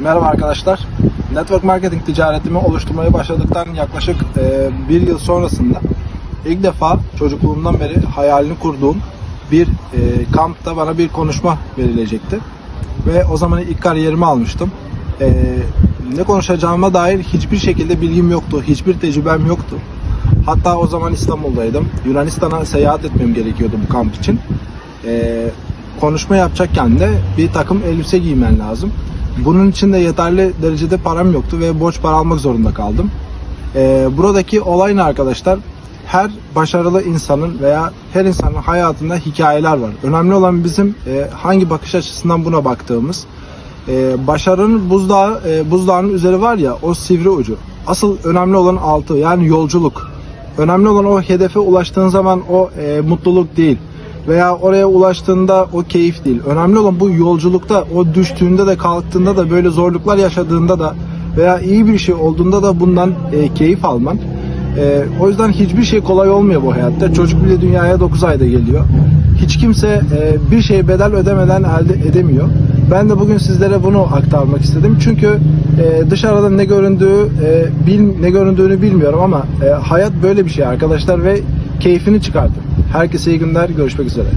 Merhaba arkadaşlar. Network marketing ticaretimi oluşturmaya başladıktan yaklaşık e, bir yıl sonrasında ilk defa çocukluğumdan beri hayalini kurduğum bir e, kampta bana bir konuşma verilecekti. Ve o zaman ilk kariyerimi almıştım. E, ne konuşacağıma dair hiçbir şekilde bilgim yoktu. Hiçbir tecrübem yoktu. Hatta o zaman İstanbul'daydım. Yunanistan'a seyahat etmem gerekiyordu bu kamp için. E, konuşma yapacakken de bir takım elbise giymen lazım. Bunun için de yeterli derecede param yoktu ve borç para almak zorunda kaldım. Ee, buradaki olay ne arkadaşlar? Her başarılı insanın veya her insanın hayatında hikayeler var. Önemli olan bizim e, hangi bakış açısından buna baktığımız. Ee, başarının buzdağı, e, buzdağının üzeri var ya o sivri ucu. Asıl önemli olan altı yani yolculuk. Önemli olan o hedefe ulaştığın zaman o e, mutluluk değil veya oraya ulaştığında o keyif değil. Önemli olan bu yolculukta o düştüğünde de kalktığında da böyle zorluklar yaşadığında da veya iyi bir şey olduğunda da bundan e, keyif alman. E, o yüzden hiçbir şey kolay olmuyor bu hayatta. Çocuk bile dünyaya 9 ayda geliyor. Hiç kimse e, bir şey bedel ödemeden elde edemiyor. Ben de bugün sizlere bunu aktarmak istedim. Çünkü e, dışarıda ne göründüğü e, bil, ne göründüğünü bilmiyorum ama e, hayat böyle bir şey arkadaşlar ve keyfini çıkartın. Herkese iyi günler. Görüşmek üzere.